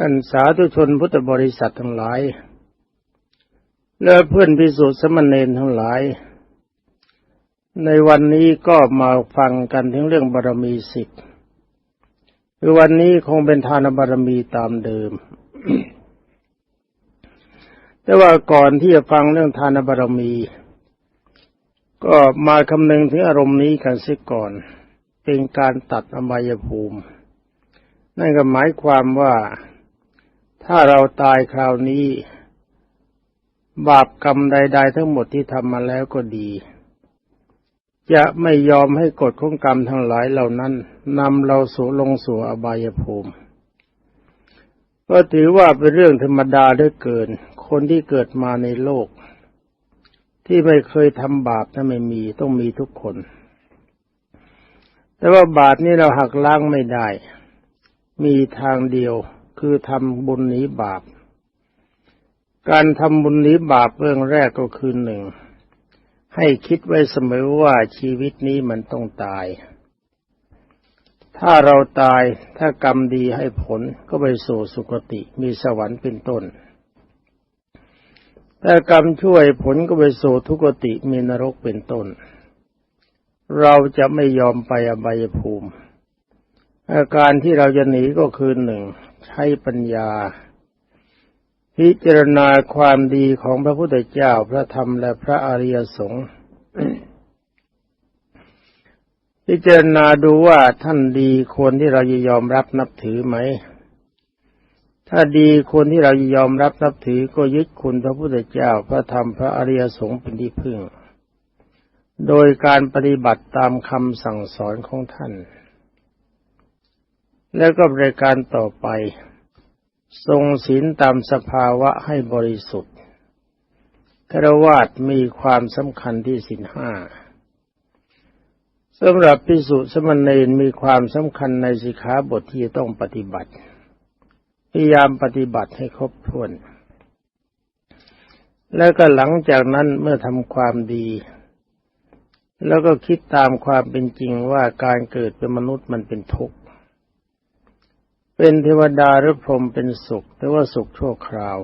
ท่านสาธุชนพุทธบริษัททั้งหลาย และเพื่อนพิสุทธิสมณเณรทั้งหลาย ในวันนี้ก็มาฟังกันถึงเรื่องบารมีสิบคือวันนี้คงเป็นทานบารมีตามเดิม แต่ว่าก่อนที่จะฟังเรื่องทานบารมี ก็มาคำนึงถึงอารมณ์นี้กันเสียก่อน เป็นการตัดอบายภูมิ นั่นก็หมายความว่า ถ้าเราตายคราวนี้ บาปกรรมใด ๆ ทั้งหมดที่ทำมาแล้วก็ดี จะไม่ยอมให้กฎของกรรมทั้งหลายเหล่านั้นนำเราสู่ลงสู่อบายภูมิก็ถือว่าเป็นเรื่องธรรมดาเหลือเกิน คนที่เกิดมาในโลก ที่ไม่เคยทำบาปนั้นไม่มีต้องมีทุกคน แต่ว่าบาปนี้เราหักล้างไม่ได้ มีทางเดียว คือทำบุญหนีบาป การทำบุญหนีบาปเรื่องแรกก็คือหนึ่งให้คิดไว้เสมอว่าชีวิตนี้มันต้องตาย ถ้าเราตายถ้ากรรมดีให้ผลก็ไปสู่สุคติมีสวรรค์เป็นต้น ถ้ากรรมช่วยผลก็ไปสู่ทุกติมีนรกเป็นต้น เราจะไม่ยอมไปอบายภูมิ อาการที่เราจะหนีก็คือหนึ่ง ใช้ปัญญา พิจารณาความดีของพระพุทธเจ้าพระธรรมและพระอริยสงฆ์พิจารณาดูว่าท่านดีควรที่เราจะยอมรับนับถือไหม ถ้าดีควรที่เราจะยอมรับนับถือก็ยึดคุณพระพุทธเจ้าพระธรรมพระอริยสงฆ์เป็นที่พึ่ง โดยการปฏิบัติตามคำสั่งสอนของท่าน แล้วก็บริการต่อไป ทรงศีลตามสภาวะให้บริสุทธิ์ครวาสมีความสำคัญที่ศีลห้าสำหรับพิสุสมณีนมีความสำคัญในสิกขาบทที่ต้องปฏิบัติ พยายามปฏิบัติให้ครบถ้วน แล้วก็หลังจากนั้นเมื่อทำความดี แล้วก็คิดตามความเป็นจริงว่าการเกิดเป็นมนุษย์มันเป็นทุกข์ เป็นเทวดาหรือพรหมเป็นสุข แต่ว่าสุขชั่วคราว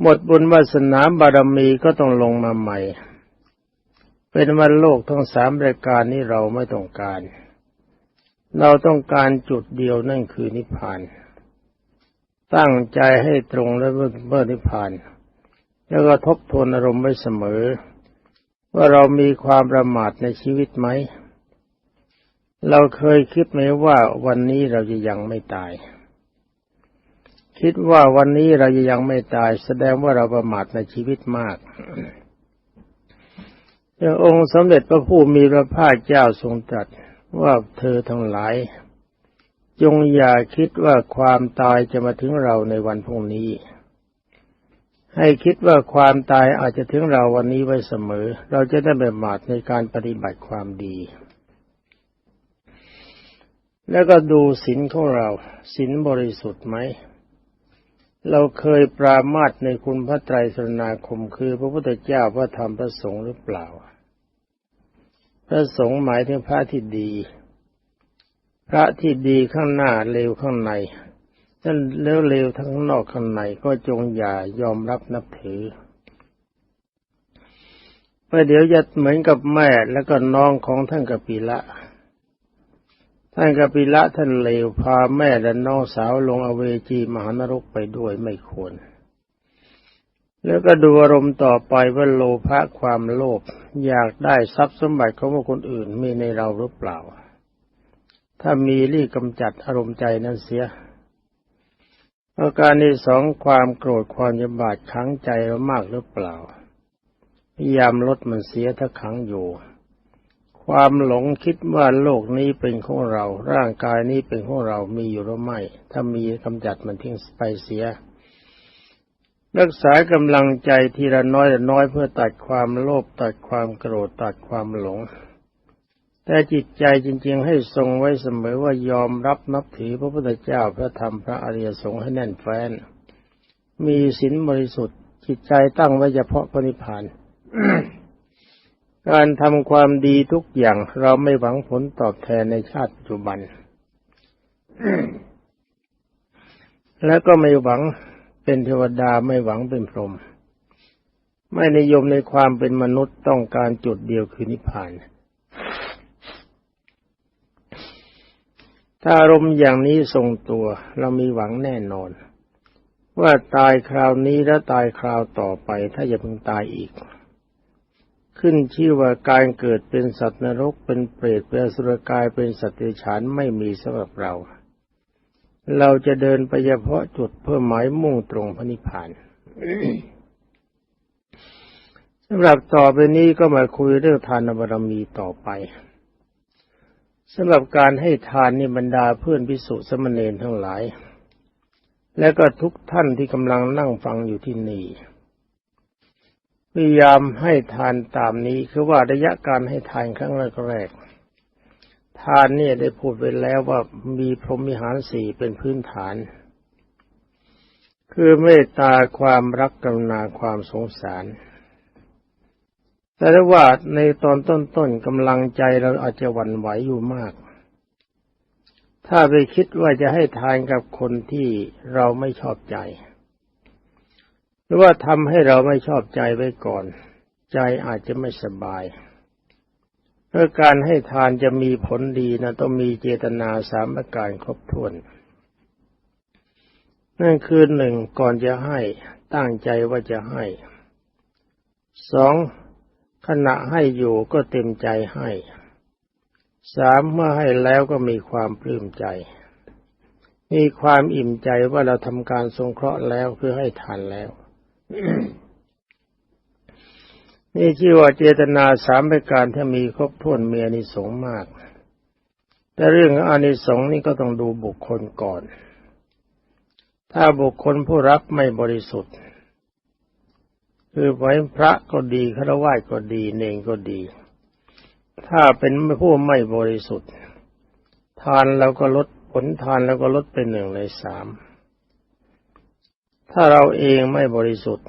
หมดบุญวาสนาบารมีก็ต้องลงมาใหม่ เป็นวันโลกทั้งสามรายการนี้เราไม่ต้องการ เราต้องการจุดเดียวนั่นคือนิพพาน ตั้งใจให้ตรงและเมื่อนิพพาน แล้วก็ทบทวนอารมณ์ไว้เสมอ ว่าเรามีความประมาทในชีวิตไหม เราเคยคิดไหมว่าวันนี้เราจะยังไม่ตาย คิดว่าวันนี้เราจะยังไม่ตาย แสดงว่าเราประมาทในชีวิตมากององค์สมเด็จพระผู้มีพระภาคเจ้าทรงตรัสว่าเธอทั้งหลาย จงอย่าคิดว่าความตายจะมาถึงเราในวันพรุ่งนี้ ให้คิดว่าความตายอาจจะถึงเราวันนี้ไว้เสมอ เราจะได้ไม่มาทในการปฏิบัติความดี แล้วก็ดูศีลของเราศีลบริสุทธิ์ไหม เราเคยปรามาสในคุณพระไตรสรณาคมคือ พระพุทธเจ้าพระธรรมพระสงฆ์หรือเปล่า พระสงฆ์หมายถึงพระที่ดี พระที่ดีข้างหน้าเลวข้างในท่านแล้วเลวทั้งนอกข้างในก็จงอย่ายอมรับนับถือเพราะเดี๋ยวจะเหมือนกับแม่แล้วก็น้องของท่านกปิละ ท่านกปิละท่านเลวพาแม่และน้องสาวลงอเวจีมหานรกไปด้วยไม่ควร แล้วก็ดูอารมณ์ต่อไปว่าโลภะความโลภอยากได้ทรัพย์สมบัติของคนอื่นมีในเราหรือเปล่า ถ้ามีรีบกำจัดอารมณ์ใจนั้นเสียอาการที่สองความโกรธความยบาดขังใจเรามากหรือเปล่า พยายามลดมันเสียถ้าขังอยู่ ความหลงคิดว่าโลกนี้เป็นของเรา ร่างกายนี้เป็นของเรามีอยู่หรือไม่ ถ้ามีกำจัดมันทิ้งไปเสีย รักษากำลังใจทีละน้อยละน้อยเพื่อตัดความโลภตัดความโกรธตัดความหลง แต่จิตใจจริง ๆ ให้ทรงไว้เสมอว่ายอมรับนับถือพระพุทธเจ้าพระธรรมพระอริยสงฆ์ให้แน่นแฟ้น มีศีลบริสุทธิ์จิตใจตั้งไว้เฉพาะพระนิพพาน การทำความดีทุกอย่างเราไม่หวังผลตอบแทนในชาติปัจจุบัน แล้วก็ไม่หวังเป็นเทวดาไม่หวังเป็นพรหมไม่นิยมในความเป็นมนุษย์ต้องการจุดเดียวคือนิพพาน ถ้าอารมณ์อย่างนี้ทรงตัวเรามีหวังแน่นอน ว่าตายคราวนี้แล้วตายคราวต่อไปถ้าอย่าเพิ่งตายอีก ขึ้นชื่อว่าการเกิดเป็นสัตว์นรกเป็นเปรตเป็นสุรกายเป็นสัตว์เดรัจฉานไม่มีสำหรับเรา เราจะเดินไปเฉพาะจุดเพื่อหมายมุ่งตรงพระนิพพานสำหรับต่อไปนี้ก็มาคุยเรื่องทานบารมีต่อไปสำหรับการให้ทานนี่บรรดาเพื่อนพิสุสมณเณรทั้งหลาย และก็ทุกท่านที่กำลังนั่งฟังอยู่ที่นี่ พยายามให้ทานตามนี้คือว่าระยะการให้ทานครั้งแรกๆทานเนี่ยได้พูดไปแล้วว่ามีพรหมิหารสี่เป็นพื้นฐาน คือเมตตาความรักกรุณาความสงสาร แต่ว่าในตอนต้นๆกำลังใจเราอาจจะหวั่นไหวอยู่มาก ถ้าไปคิดว่าจะให้ทานกับคนที่เราไม่ชอบใจ หรือว่าทำให้เราไม่ชอบใจไว้ก่อน ใจอาจจะไม่สบายเพื่อการให้ทานจะมีผลดีนะต้องมีเจตนาสามประการครบถ้วน นั่นคือหนึ่งก่อนจะให้ตั้งใจว่าจะให้สองขณะให้อยู่ก็เต็มใจให้สามเมื่อให้แล้วก็มีความปลื้มใจ มีความอิ่มใจว่าเราทำการสงเคราะห์แล้วคือให้ทานแล้ว นี่ชื่อว่าเจตนาสามประการถ้ามีครบถ้วนมีอนิสงส์มาก แต่เรื่องอานิสงส์นี่ก็ต้องดูบุคคลก่อน ถ้าบุคคลผู้รับไม่บริสุทธิ์ คือไว้พระก็ดีฆราวาสก็ดีเนงก็ดี ถ้าเป็นผู้ไม่บริสุทธิ์ ทานเราก็ลดผลทานแล้วก็ลดเป็นหนึ่งในสาม ถ้าเราเองไม่บริสุทธิ์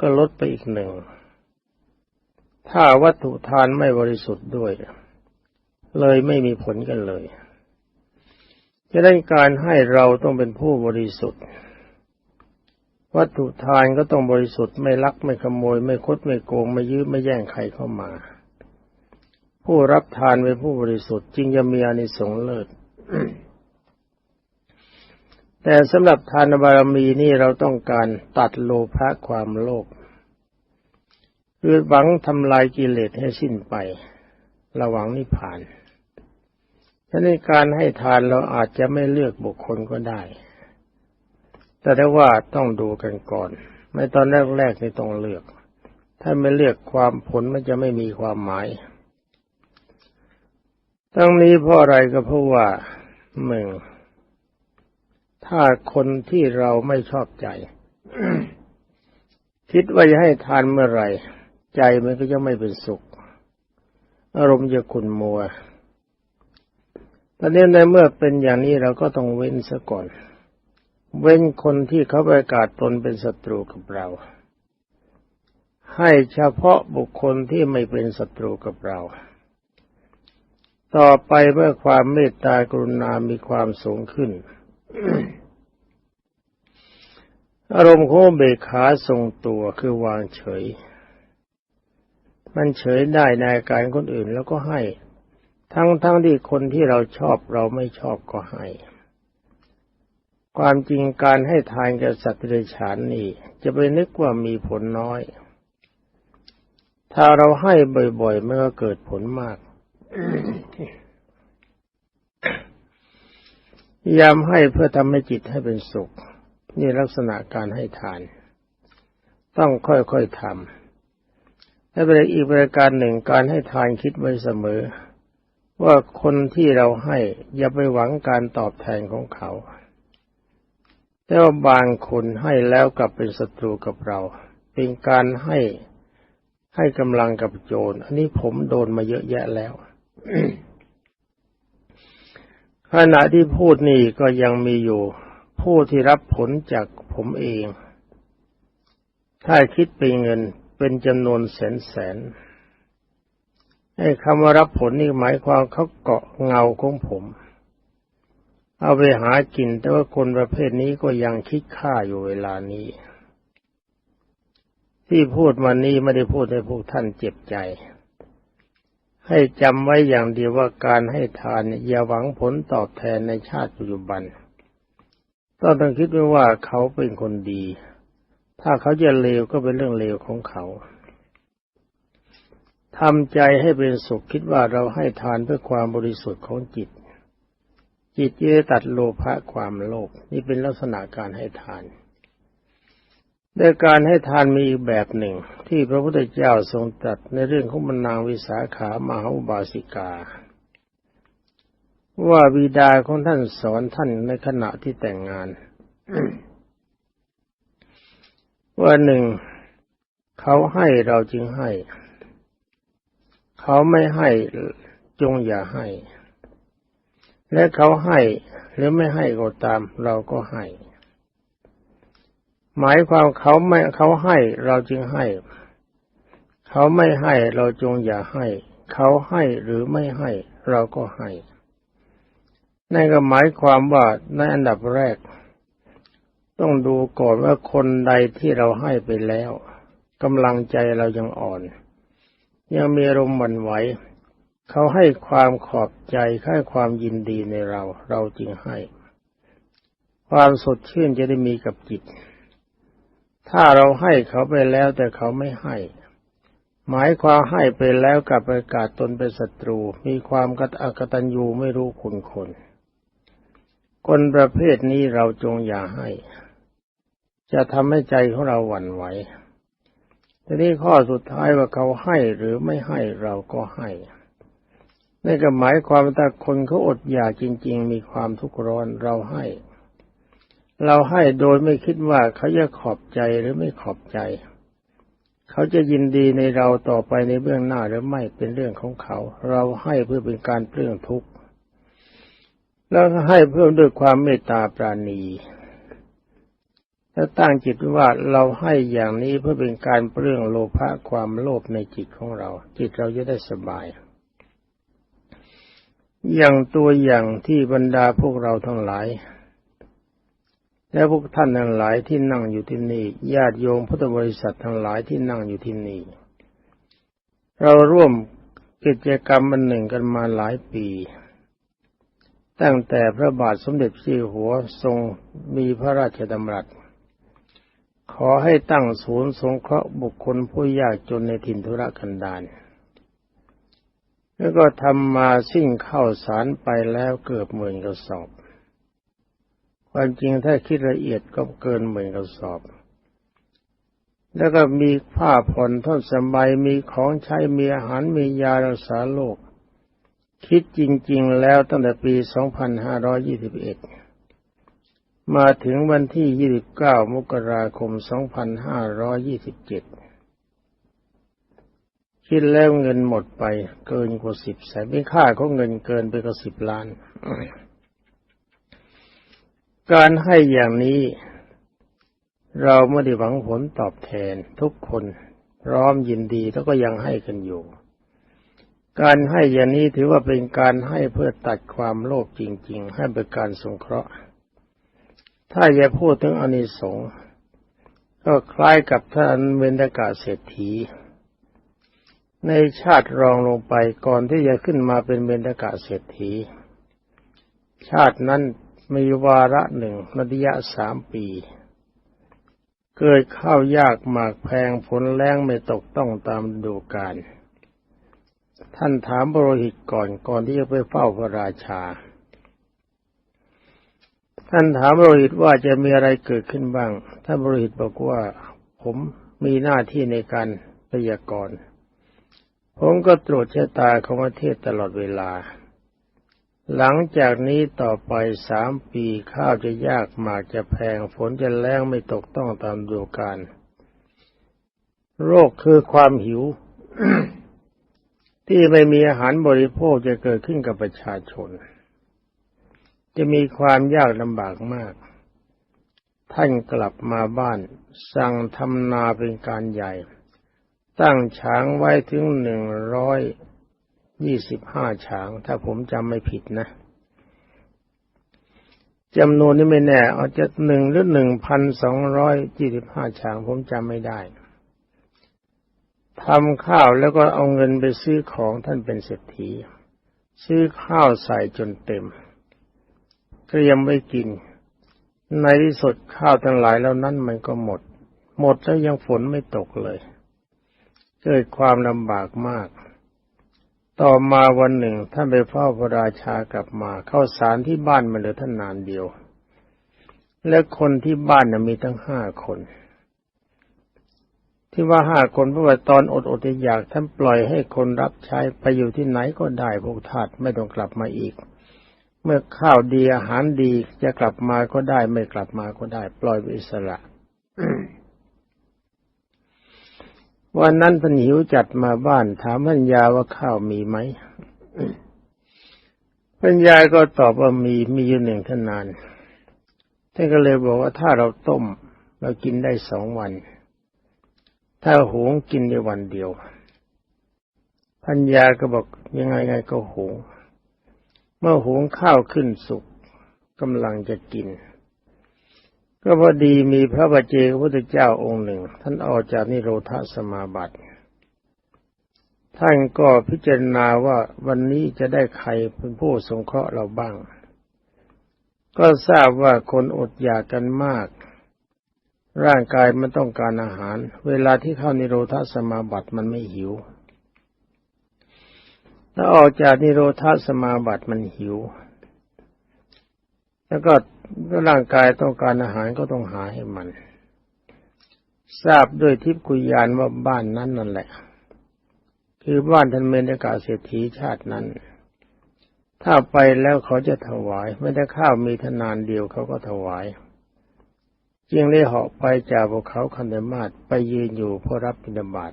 ก็ลดไปอีกหนึ่ง ถ้าวัตถุทานไม่บริสุทธิ์ด้วย เลยไม่มีผลกันเลยจะได้การให้เราต้องเป็นผู้บริสุทธิ์ วัตถุทานก็ต้องบริสุทธิ์ไม่ลักไม่ขโมย ไม่คดไม่โกง ไม่ยื้อไม่แย่งใครเข้ามา ผู้รับทานเป็นผู้บริสุทธิ์จึงจะมีอานิสงส์เลิศ แต่สำหรับทานบารมีนี่เราต้องการตัดโลภะความโลภคือหวังทำลายกิเลสให้สิ้นไป ระหวังนิพพานฉะนั้นการให้ทานเราอาจจะไม่เลือกบุคคลก็ได้ แต่ได้ว่าต้องดูกันก่อนไม่ตอนแรกๆนี่ต้องเลือก ถ้าไม่เลือกความผลมันจะไม่มีความหมาย ทั้งนี้เพราะอะไรก็เพราะว่าหนึ่ง ถ้าคนที่เราไม่ชอบใจ คิดว่าจะให้ทานเมื่อไหร่ ใจมันก็จะไม่เป็นสุข อารมณ์จะขุ่นมัวตอนนี้ในเมื่อเป็นอย่างนี้เราก็ต้องเว้นซะก่อน เว้นคนที่เขาประกาศตนเป็นศัตรูกับเรา ให้เฉพาะบุคคลที่ไม่เป็นศัตรูกับเรา ต่อไปเมื่อความเมตตากรุณามีความสูงขึ้น อารมณ์ของเบขาทรงตัวคือวางเฉย มันเฉยได้ในการคนอื่นแล้วก็ให้ ทั้งทั้งที่คนที่เราชอบเราไม่ชอบก็ให้ ความจริงการให้ทานกับสัตว์เดรัจฉานนี่จะไปนึกว่ามีผลน้อย ถ้าเราให้บ่อยๆมันก็เกิดผลมากพ ยามให้เพื่อทำให้จิตให้เป็นสุข นี่ลักษณะการให้ทาน ต้องค่อยๆทำและเป็นอีกประการหนึ่งการให้ทานคิดไว้เสมอ ว่าคนที่เราให้อย่าไปหวังการตอบแทนของเขา แต่ว่าบางคนให้แล้วกลับเป็นศัตรูกับเรา เป็นการให้ให้กำลังกับโจร อันนี้ผมโดนมาเยอะแยะแล้ว ขณะที่พูดนี่ก็ยังมีอยู่ ผู้ที่รับผลจากผมเอง ถ้าคิดเป็นเงินเป็นจำนวนแสนแสนไอ้คำว่ารับผลนี่หมายความเขาเกาะเงาของผม เอาไปหากิน แต่ว่าคนประเภทนี้ก็ยังคิดฆ่าอยู่เวลานี้ ที่พูดมานี้ไม่ได้พูดให้พวกท่านเจ็บใจ ให้จำไว้อย่างเดียวว่าการให้ทานอย่าหวังผลตอบแทนในชาติปัจจุบันต้องต้องคิดไว้ว่าเขาเป็นคนดี ถ้าเขาจะเลวก็เป็นเรื่องเลวของเขาทำใจให้เป็นสุขคิดว่าเราให้ทานเพื่อความบริสุทธิ์ของจิต จิตจะตัดโลภะความโลภนี่เป็นลักษณะการให้ทาน แต่การให้ทานมีอีกแบบหนึ่ง ที่พระพุทธเจ้าทรงตรัสในเรื่องของมนางวิสาขามหาบาสิกา ว่าบิดาของท่านสอนท่านในขณะที่แต่งงาน ว่าหนึ่ง เขาให้เราจึงให้ เขาไม่ให้จงอย่าให้ และเขาให้หรือไม่ให้ก็ตามเราก็ให้ หมายความเขาไม่เขาให้เราจึงให้ เขาไม่ให้เราจงอย่าให้ เขาให้หรือไม่ให้ เราก็ให้นั่นก็หมายความว่าในอันดับแรก ต้องดูก่อนว่าคนใดที่เราให้ไปแล้วกำลังใจเรายังอ่อน ยังมีอารมหวั่นไหวเขาให้ความขอบใจให้ความยินดีในเรา เราจึงให้ ความสดชื่นจะได้มีกับจิต ถ้าเราให้เขาไปแล้วแต่เขาไม่ให้ หมายความให้ไปแล้วกับประกาศตนเป็นศัตรู มีความกตักตัญญูไม่รู้คุณคน คนประเภทนี้เราจงอย่าให้ จะทำให้ใจของเราหวั่นไหวทีนี้ข้อสุดท้ายว่าเขาให้หรือไม่ให้เราก็ให้นี่ก็หมายความว่าคนเขาอดอยากจริง ๆ มีความทุกข์ร้อนเราให้ เราให้โดยไม่คิดว่าเขาจะขอบใจหรือไม่ขอบใจ เขาจะยินดีในเราต่อไปในเบื้องหน้าหรือไม่เป็นเรื่องของเขา เราให้เพื่อเป็นการเปลื้องทุกข์แล้วให้เพื่อด้วยความเมตตาปราณีแล้วตั้งจิตว่าเราให้อย่างนี้เพื่อเป็นการเปลื้องโลภะความโลภในจิตของเรา จิตเราจะได้สบาย อย่างตัวอย่างที่บรรดาพวกเราทั้งหลาย และพวกท่านทั้งหลายที่นั่งอยู่ที่นี่ญาติโยมพุทธบริษัททั้งหลายที่นั่งอยู่ที่นี่ เราร่วมกิจกรรมมันหนึ่งกันมาหลายปี ตั้งแต่พระบาทสมเด็จพระเจ้าหัวทรงมีพระราชดำรัส ขอให้ตั้งศูนย์สงเคราะห์บุคคลผู้ยากจนในถิ่นธุรกันดารแล้วก็ทำมาสิ่งเข้าสารไปแล้วเกือบหมื่นกระสอบ ความจริงถ้าคิดละเอียดก็เกินหมื่นกระสอบ แล้วก็มีผ้าผ่อนท่อนสบายมีของใช้มีอาหารมียารักษาโรคคิดจริง ๆ แล้วตั้งแต่ปี 2521 มาถึงวันที่ 29 มกราคม 2527 คิดแล้วเงินหมดไปเกินกว่าสิบแสนไม่ค่าของเงินเกินไปกว่าสิบล้าน การให้อย่างนี้ เราไม่ได้หวังผลตอบแทนทุกคนพร้อมยินดีแล้วก็ยังให้กันอยู่ การให้อย่างนี้ถือว่าเป็นการให้เพื่อตัดความโลภจริง ๆ ให้เป็นการสงเคราะห์ ถ้าจะพูดถึงอนิสงส์ก็คล้ายกับท่านเวนดกาเศรษฐี ในชาติรองลงไปก่อนที่จะขึ้นมาเป็นเบญดกาเศรษฐี ชาตินั้น มีวาระหนึ่งระยะสามปี เกิดข้าวยากหมากแพงผลแรงไม่ตกต้องตามดูการ ท่านถามบรหิตก่อนก่อนที่จะไปเฝ้าพระราชา ท่านถามบรหิตว่าจะมีอะไรเกิดขึ้นบ้าง ท่านบรหิตบอกว่าผมมีหน้าที่ในการพยากรณ์ผมก็ตรวจชะตาของประเทศตลอดเวลา หลังจากนี้ต่อไปสามปีข้าวจะยากหมากจะแพงฝนจะแรงไม่ตกต้องตามดูการ โรคคือความหิว ที่ไม่มีอาหารบริโภคจะเกิดขึ้นกับประชาชน จะมีความยากลำบากมาก ท่านกลับมาบ้าน สั่งทำนาเป็นการใหญ่ ตั้งช้างไว้ถึงหนึ่งร้อย ยี่สิบห้าฉาง ถ้าผมจำไม่ผิดนะจำนวนนี้ไม่แน่ อาจจะหนึ่งหรือหนึ่งพันสองร้อยยี่สิบห้าชามผมจำไม่ได้ทำข้าวแล้วก็เอาเงินไปซื้อของท่านเป็นเศรษฐี ซื้อข้าวใส่จนเต็ม เตรียมไว้กิน ในที่สุดข้าวทั้งหลายแล้วนั้นมันก็หมด หมดแล้วยังฝนไม่ตกเลย เกิดความลำบากมาก ต่อมาวันหนึ่งท่านไปเฝ้าพระราชากลับมา เข้าสารที่บ้านมาเหลือท่านนานเดียว และคนที่บ้านน่ะมีตั้งห้าคน ที่ว่าห้าคนเพราะว่าตอนอดอดอยากท่านปล่อยให้คนรับใช้ไปอยู่ที่ไหนก็ได้พวกทาสไม่ต้องกลับมาอีก เมื่อข้าวดีอาหารดีจะกลับมาก็ได้ ไม่กลับมาก็ได้ ปล่อยอิสระ วันนั้นพันหิวจัดมาบ้าน ถามพัญญาว่าข้าวมีไหมพัญญาก็ตอบว่ามีมีอยู่หนึ่งท่านนานท่านก็เลยบอกว่าถ้าเราต้ม เรากินได้สองวัน ถ้าหุงกินได้วันเดียวพัญญาก็บอกยังไงไงก็หุงเมื่อหุงข้าวขึ้นสุกกำลังจะกิน ก็พอดีมีพระบาเจกพระพุทธเจ้าองค์หนึ่ง ท่านออกจากนิโรธสมาบัติ ท่านก็พิจารณาว่าวันนี้จะได้ใครเป็นผู้สงเคราะห์เราบ้าง ก็ทราบว่าคนอดอยากกันมาก ร่างกายมันต้องการอาหาร เวลาที่เข้านิโรธสมาบัติมันไม่หิวถ้าออกจากนิโรธาสมาบัติมันหิว แล้วก็ร่างกายต้องการอาหารก็ต้องหาให้มัน ทราบด้วยทิพย์กุยานว่าบ้านนั้นนั่นแหละ คือบ้านท่านเมนกาเศรษฐีชาตินั้น ถ้าไปแล้วเขาจะถวาย ไม่ได้ข้าวมีทนานเดียวเขาก็ถวายจึงได้เหาะไปจากภูเขาคันเดมาศไปยืนอยู่เพื่อรับบิณฑบาต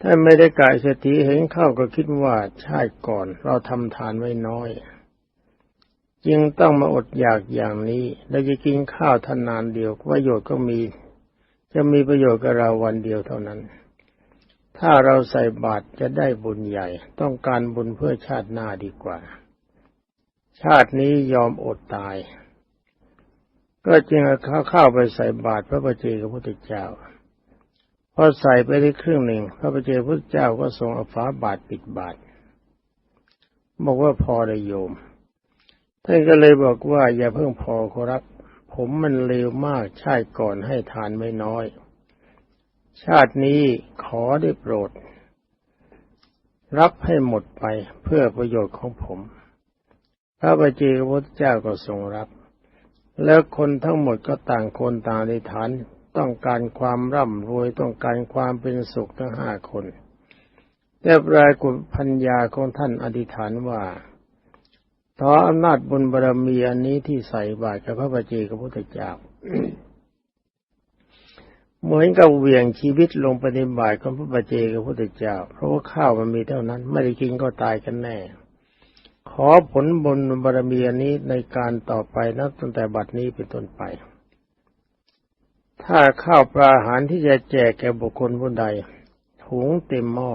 ถ้าไม่ได้กายเศรษฐีเห็นเข้าก็คิดว่าชาติก่อน เราทำทานไว้น้อย จึงต้องมาอดอยากอย่างนี้เราจะกินข้าวทานนานเดียวประโยชน์ก็มี จะมีประโยชน์กับเราวันเดียวเท่านั้น ถ้าเราใส่บาตรจะได้บุญใหญ่ ต้องการบุญเพื่อชาติหน้าดีกว่า ชาตินี้ยอมอดตาย ก็จึงเข้าเข้าไปใส่บาตรพระประเจกับพระพุทธเจ้าพอใส่ไปได้ครึ่งหนึ่ง พระปเจ้าพุทธเจ้าก็ทรงเอาฝาบาทปิดบาทบอกว่าพอได้โยม ท่านก็เลยบอกว่า อย่าเพิ่งพอขอรับ ผมมันเลวมากชาติก่อนให้ทานไม่น้อย ชาตินี้ขอได้โปรด รับให้หมดไปเพื่อประโยชน์ของผมพระบัจเจกพุทธเจ้าก็ทรงรับ แล้วคนทั้งหมดก็ต่างคนต่างในฐานต้องการความร่ำรวยต้องการความเป็นสุขทั้งห้าคนแต่ปรากฏพัญญาของท่านอธิษฐานว่า ขออำนาจบุญบารมีอันนี้ที่ใส่บาตรกับพระบาเจกับพระพุทธเจ้าเหมือนกับเวียงชีวิตลงไปในบาตรของพระบาเจกับพระพุทธเจ้า เพราะว่าข้าวมันมีเท่านั้น ไม่ได้กินก็ตายกันแน่ ขอผลบุญบารมีอันนี้ในการต่อไปนับตั้งแต่บัดนี้เป็นต้นไป ถ้าข้าวปลาอาหารที่จะแจกแก่บุคคลผู้ใดถุงเต็มหม้อ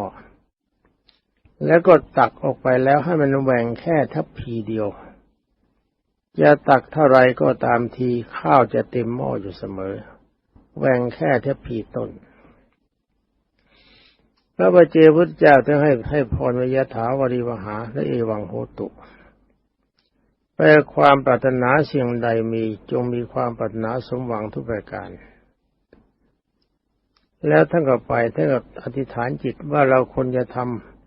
แล้วก็ตักออกไปแล้วให้มันแหว่งแค่ทัพพีเดียว จะตักเท่าไรก็ตามทีข้าวจะเต็มหม้ออยู่เสมอ แหว่งแค่ทัพพีต้น พระบาเจพุทธเจ้าจะให้ให้พรวิยถาวริวหา และเอวังโหตุแปลความปรารถนาเสียงใดมีจงมีความปรารถนาสมหวังทุกประการแล้วท่านก็ไปท่านก็อธิษฐานจิตว่าเราควรจะทำ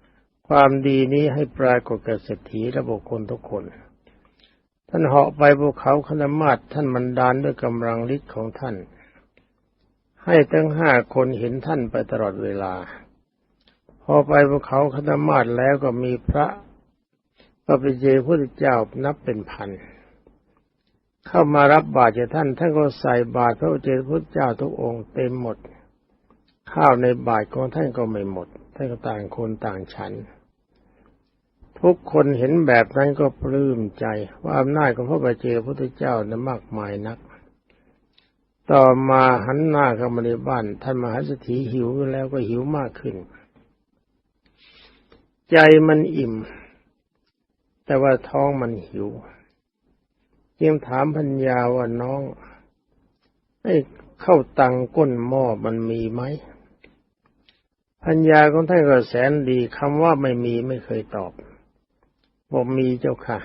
ความดีนี้ให้ปรากฏแก่เศรษฐีและบุคคลทุกคน ท่านเหาะไปภูเขาคณมาศท่านมันดานด้วยกำลังฤทธิ์ของท่าน ให้ทั้งห้าคนเห็นท่านไปตลอดเวลา พอไปภูเขาคณมาศแล้วก็มีพระพระปิเจพุทธเจ้านับเป็นพัน เข้ามารับบาตรจากท่าน ท่านก็ใส่บาตรพระเจพุทธเจ้าทุกองค์เต็มหมด ข้าวในบาตรของท่านก็ไม่หมด ท่านก็ต่างคนต่างฉัน ทุกคนเห็นแบบนั้นก็ปลื้มใจ ว่าอำนาจของพระบาเจพระพุทธเจ้านั้นมากมายนัก ต่อมาหันหน้าเข้ามาในบ้านท่านมหาสถีหิวแล้วก็หิวมากขึ้น ใจมันอิ่ม แต่ว่าท้องมันหิวจึงถามพัญญาว่าน้องไอ้เข้าตังก้นหม้อมันมีไหมพัญญาของท่านก็แสนดีคำว่าไม่มีไม่เคยตอบ บอกมีเจ้าค่ะ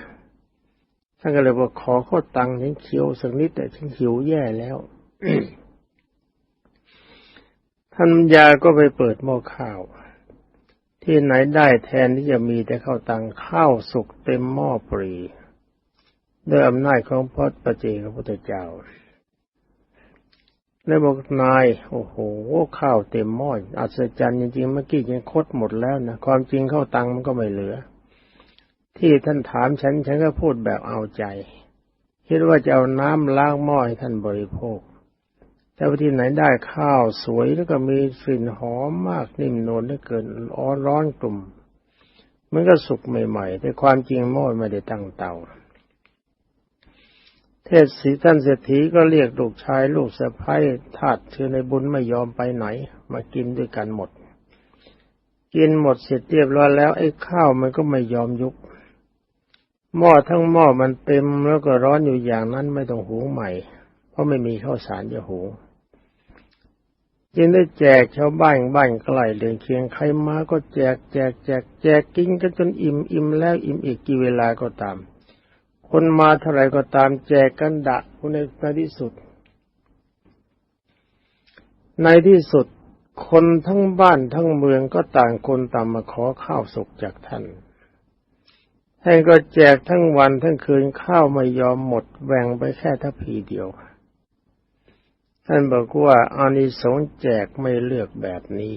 ท่านก็เลยบอกขอข้าตังค์ฉันเคี้ยวสักนิดแต่ฉันหิวแย่แล้วท่านยาก็ไปเปิดหม้อข้าว ที่ไหนได้แทนที่จะมีแต่ข้าวตังข้าวสุกเต็มหม้อปรีด้วยอำนาจของพระปเจกพระพุทธเจ้าแล้วบอกนาย โอ้โหข้าวเต็มหม้ออัศจรรย์จริงๆเมื่อกี้ยังคดหมดแล้วนะความจริงข้าวตังมันก็ไม่เหลือ ที่ท่านถามฉันฉันก็พูดแบบเอาใจ คิดว่าจะเอาน้ำล้างหม้อให้ท่านบริโภค แต่ที่ไหนได้ข้าวสวยแล้วก็มีกลิ่นหอมมากนิ่มนวลเหลือเกินอ้อนร้อนกลุ่มมันก็สุกใหม่ๆ แต่ความจริงหม้อไม่ได้ตั้งเตา เทศสีท่านเศรษฐีก็เรียกลูกชายลูกสะพ้ายทาดเชื่อในบุญไม่ยอมไปไหน มากินด้วยกันหมด กินหมดเสร็จเรียบร้อยแล้วไอ้ข้าวมันก็ไม่ยอมยุบ หม้อทั้งหม้อมันเต็มแล้วก็ร้อนอยู่อย่างนั้นไม่ต้องหุงใหม่ เพราะไม่มีข้าวสารจะหุงจึงได้แจกชาวบ้านบ้านใกล้เดินเคียงใครมาก็แจกแจกแจกแจกกินกันจนอิ่มอิ่มแล้วอิ่มอีกกี่เวลาก็ตาม คนมาเท่าไรก็ตามแจกกันดะคนในที่สุด ในที่สุดคนทั้งบ้านทั้งเมืองก็ต่างคนต่างมาขอข้าวสุกจากท่าน ท่านก็แจกทั้งวันทั้งคืนข้าวไม่ยอมหมดแบ่งไปแค่ทัพีเดียว ท่านบอกว่าอานิสงส์แจกไม่เลือกแบบนี้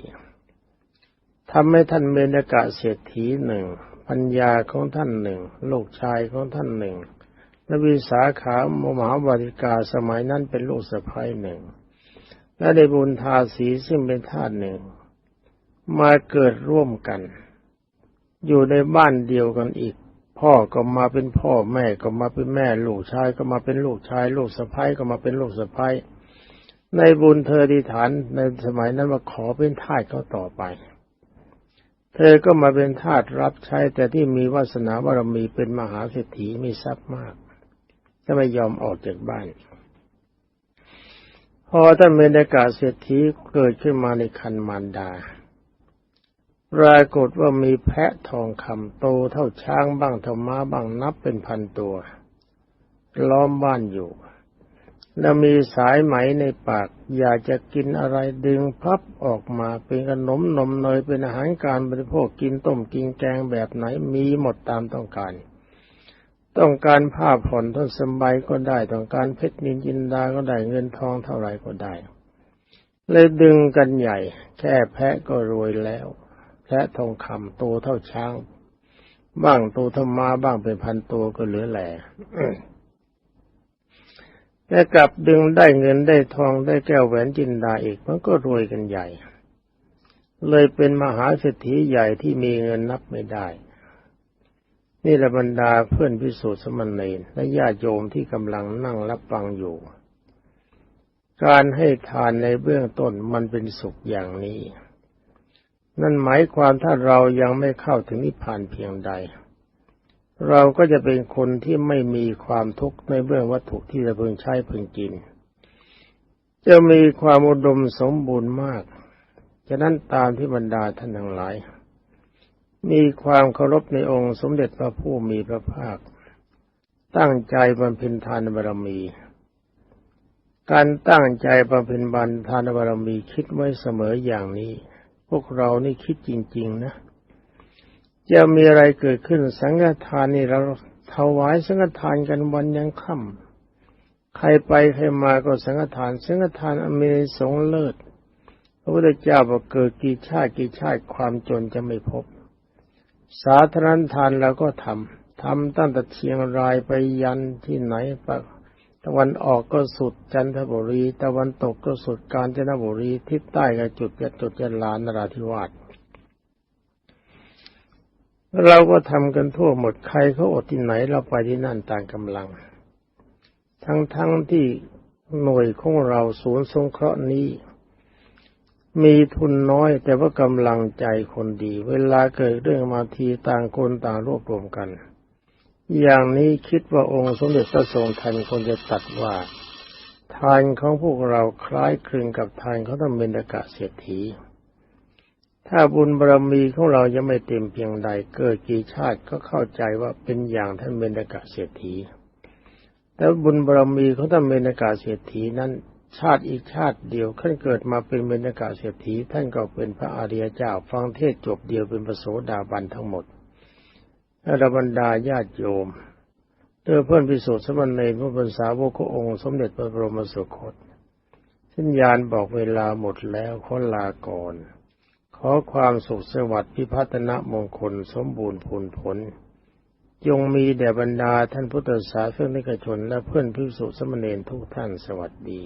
ทำให้ท่านเมนกะเศรษฐีหนึ่งปัญญาของท่านหนึ่งลูกชายของท่านหนึ่งและวิสาขามหาบริกาสมัยนั้นเป็นลูกสะพ้ายหนึ่ง และได้บุญทาสีซึ่งเป็นทาสหนึ่ง มาเกิดร่วมกัน อยู่ในบ้านเดียวกันอีก พ่อก็มาเป็นพ่อแม่ก็มาเป็นแม่ลูกชายก็มาเป็นลูกชาย ลูกสะพ้ายก็มาเป็นลูกสะพ้ายในบุญเธอที่ฐานในสมัยนั้นมาขอเป็นทาสเขาต่อไป เธอก็มาเป็นทาสรับใช้แต่ที่มีวาสนาบารมีเป็นมหาเศรษฐีมีทรัพย์มากจะไม่ยอมออกจากบ้าน พอท่านเมนากาเศรษฐีเกิดขึ้นมาในคันมารดา ปรากฏว่ามีแพะทองคำโตเท่าช้างบ้างเท่าม้าบ้างนับเป็นพันตัว ล้อมบ้านอยู่ แล้วมีสายไหมในปาก อยากจะกินอะไรดึงพับออกมาเป็นขนมนมเนยเป็นอาหารการบริโภคกินต้มกินแกงแบบไหนมีหมดตามต้องการต้องการผ้าผ่อนท่อนสบายก็ได้ ต้องการเพชรนินจินดาก็ได้เงินทองเท่าไรก็ได้ เลยดึงกันใหญ่ แค่แพะก็รวยแล้ว แพะทองคำโตเท่าช้าง บ้างโตเท่ามาบ้างเป็นพันตัวก็เหลือแหล่และกลับดึงได้เงินได้ทองได้แก้วแหวนจินดาอีกมันก็รวยกันใหญ่ เลยเป็นมหาเศรษฐีใหญ่ที่มีเงินนับไม่ได้ นี่ละบรรดาเพื่อนพิสูจน์สมณเณรและญาติโยมที่กำลังนั่งรับฟังอยู่ การให้ทานในเบื้องต้นมันเป็นสุขอย่างนี้ นั่นหมายความถ้าเรายังไม่เข้าถึงนิพพานเพียงใด เราก็จะเป็นคนที่ไม่มีความทุกข์ในเบื้องวัตถุที่จะพึงใช้พึงกิน จะมีความอุดมสมบูรณ์มาก ฉะนั้นตามที่บรรดาท่านทั้งหลาย มีความเคารพในองค์สมเด็จพระผู้มีพระภาค ตั้งใจบำเพ็ญทานบารมี การตั้งใจบำเพ็ญบันทานบารมีคิดไว้เสมออย่างนี้ พวกเรานี่คิดจริง ๆ นะจะมีอะไรเกิดขึ้นสังฆทานนี่เราถวายสังฆทานกันวันยังค่ำใครไปใครมาก็สังฆทาน สังฆทานอเมริสงเลิศพระพุทธเจ้าบอกเกิดกี่ชาติกี่ชาติความจนจะไม่พบ สาธารณทานเราก็ทำทำตั้งแต่เชียงรายไปยันที่ไหนปะ ตะวันออกก็สุดจันทบุรี ตะวันตกก็สุดกาญจนบุรี ทิศใต้ก็จุดจุดจันลานนราธิวาสเราก็ทำกันทั่วหมดใครเขาอดที่ไหนเราไปที่นั่นต่างกำลัง ทั้งๆทที่หน่วยของเราศูนย์สงเคราะห์นี้ มีทุนน้อยแต่ว่ากำลังใจคนดี เวลาเกิดเรื่องมาทีต่างคนต่างรวบรวมกัน อย่างนี้คิดว่าองค์สมเด็จพระทรงทันคงจะตัดว่า ทานของพวกเราคล้ายคลึงกับทานของท่านเบญจกะเศรษฐี ถ้าบุญบารมีของเรายังไม่เต็มเพียงใด เกิดกี่ชาติก็เข้าใจว่าเป็นอย่างท่านเบญกะเศรษฐี แต่บุญบารมีของท่านเบญกะเศรษฐีนั้นชาติอีกชาติเดียวขึ้นเกิดมาเป็นเบญกะเศรษฐีท่านก็เป็นพระอริยเจ้าฟังเทศจบเดียวเป็นพระโสดาบันทั้งหมด และบรรดาญาติโยมโดยเพื่อนพิสุทธิ์สมณเณรพระบรรสาวกองค์สมเด็จพระบรมสุคตสัญญาณบอกเวลาหมดแล้วขอลาก่อน ขอความสุขสวัสดิ์พิพัฒนมงคลสมบูรณ์ผลผล จงมีแด่บรรดาท่านพุทธศาสนิกชนและเพื่อนพิสุทธิ์สมณเณรทุกท่านสวัสดี